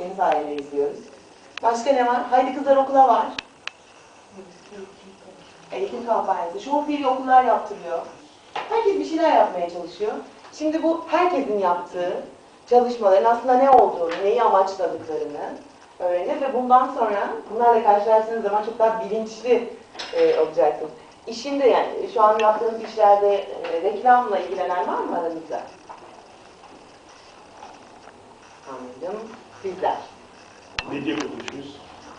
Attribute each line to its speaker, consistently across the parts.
Speaker 1: senin sayende izliyoruz. Başka ne var? Haydi Kızlar Okula var. Eğitim kampanyası. Show TV okullar yaptırıyor. Herkes bir şeyler yapmaya çalışıyor. Şimdi bu herkesin yaptığı çalışmaların aslında ne olduğunu, neyi amaçladıklarını öğreneceğiz ve bundan sonra bunlarla karşılaştığınız zaman çok daha bilinçli e, olacaksınız. İşinde yani şu an yaptığınız işlerde e, reklamla ilgilenen var mı aranızda? Anladım. Sizler.
Speaker 2: Medya kuruluşumuz.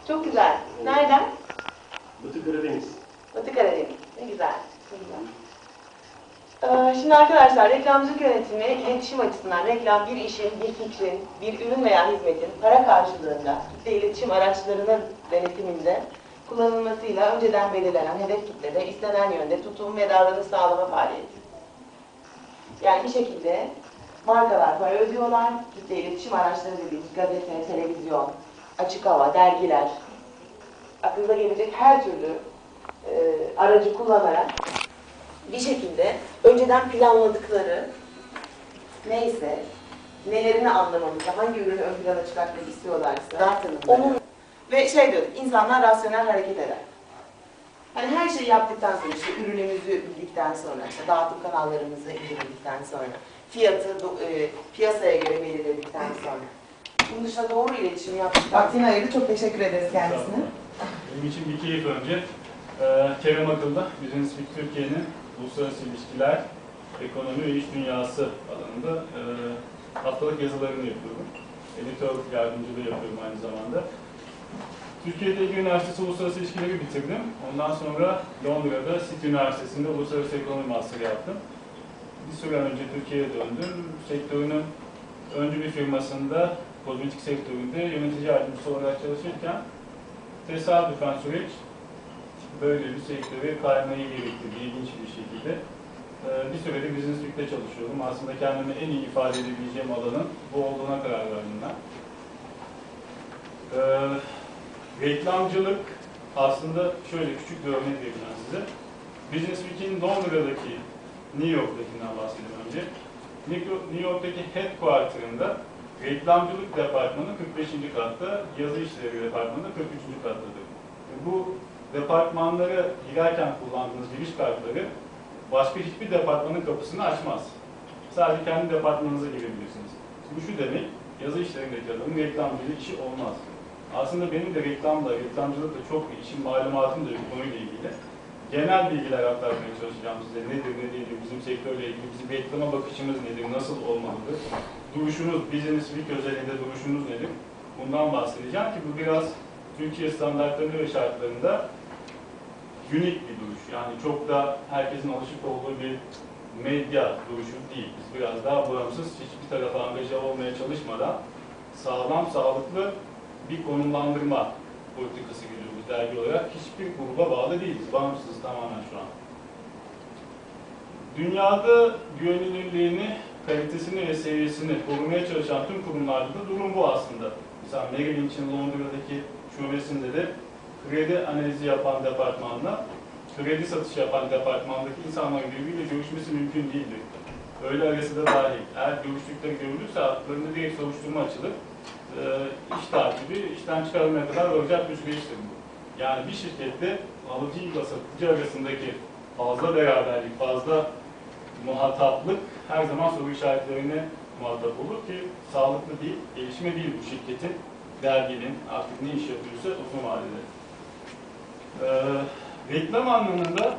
Speaker 1: Çok güzel. Nereden?
Speaker 2: Batı Karadeniz.
Speaker 1: Batı Karadeniz. Ne güzel. Ne güzel. Ee, Şimdi arkadaşlar reklamcılık yönetimi iletişim açısından reklam bir işin, bir fikrin, bir ürün veya hizmetin para karşılığında kitle iletişim araçlarının denetiminde kullanılmasıyla önceden belirlenen hedef kitlede istenen yönde tutum ve davranış sağlama faaliyeti. Yani bir şekilde markalar para ödüyorlar, kitle iletişim araçları dediğimiz gazete, televizyon, açık hava, dergiler, aklınıza gelecek her türlü e, aracı kullanarak bir şekilde önceden planladıkları neyse nelerini anlamamızı, hangi ürünü ön plana çıkartmak istiyorlarsa onun ve şey diyor, insanlar rasyonel hareket eder. Hani her şeyi yaptıktan sonra, işte ürünümüzü bildikten sonra, işte dağıtım kanallarımızı inceledikten sonra, fiyatı do- e, piyasaya göre belirledikten sonra. Bunun dışında doğru iletişim yaptık. Vaktini ayırdı. Çok teşekkür ederiz kendisine.
Speaker 3: Benim için bir keyif önce. Ee, Kerem Akıl'da Business Week Türkiye'nin uluslararası ilişkiler, ekonomi ve iş dünyası alanında e, haftalık yazılarını yapıyorum. Editör yardımcılığı yapıyorum aynı zamanda. Türkiye'de Ege Üniversitesi Uluslararası İlişkileri bitirdim. Ondan sonra Londra'da City Üniversitesi'nde Uluslararası Ekonomi Master'ı yaptım. Bir süre önce Türkiye'ye döndüm. Sektörünün öncü bir firmasında, kozmetik sektöründe yönetici yardımcısı olarak çalışırken tesadüfen süreç böyle bir sektöre kaymayı gerektirdi ilginç bir şekilde. Ee, bir süredir Business Week'te çalışıyorum. Aslında kendimi en iyi ifade edebileceğim alanın bu olduğuna karar verdim ben. Reklamcılık aslında şöyle küçük bir örnek vereyim ben size. Business Week'in Londra'daki New York'takinden bahsedeyim önce. New- York'taki headquarter'ında reklamcılık departmanı 45. katta, yazı işleri departmanı 43. kattadır. Bu departmanlara girerken kullandığınız giriş kartları başka hiçbir departmanın kapısını açmaz. Sadece kendi departmanınıza girebilirsiniz. Bu şu demek, yazı işlerindeki adamın reklamcılık işi olmaz. Aslında benim de reklamla, reklamcılıkla çok işim malumatım da bir konuyla ilgili. Genel bilgiler aktarmaya çalışacağım size. Nedir, ne değildir, bizim sektörle ilgili, bizim reklama bakışımız nedir, nasıl olmalıdır? Duruşunuz, Business Week özelinde duruşunuz nedir? Bundan bahsedeceğim ki bu biraz Türkiye standartlarında ve şartlarında unik bir duruş. Yani çok da herkesin alışık olduğu bir medya duruşu değil. Biz biraz daha bağımsız, hiçbir tarafa angaja olmaya çalışmadan sağlam, sağlıklı bir konumlandırma politikası gidiyoruz dergi olarak. Hiçbir gruba bağlı değiliz. Bağımsızız tamamen şu an. Dünyada güvenilirliğini, kalitesini ve seviyesini korumaya çalışan tüm kurumlarda da durum bu aslında. Mesela Merrill Lynch'in Londra'daki şubesinde de kredi analizi yapan departmanla kredi satışı yapan departmandaki insanların birbiriyle görüşmesi mümkün değildir. Öyle arası da dahil. Eğer görüştükleri görülürse haklarında direkt soruşturma açılır. Ee, iş takibi, işten çıkarılmaya kadar olacak bir süreçtir bu. Yani bir şirkette alıcı ile satıcı arasındaki fazla beraberlik, fazla muhataplık her zaman soru işaretlerine muhatap olur ki sağlıklı değil, gelişme değil bu şirketin, derginin artık ne iş yapıyorsa uzun vadede. Ee, reklam anlamında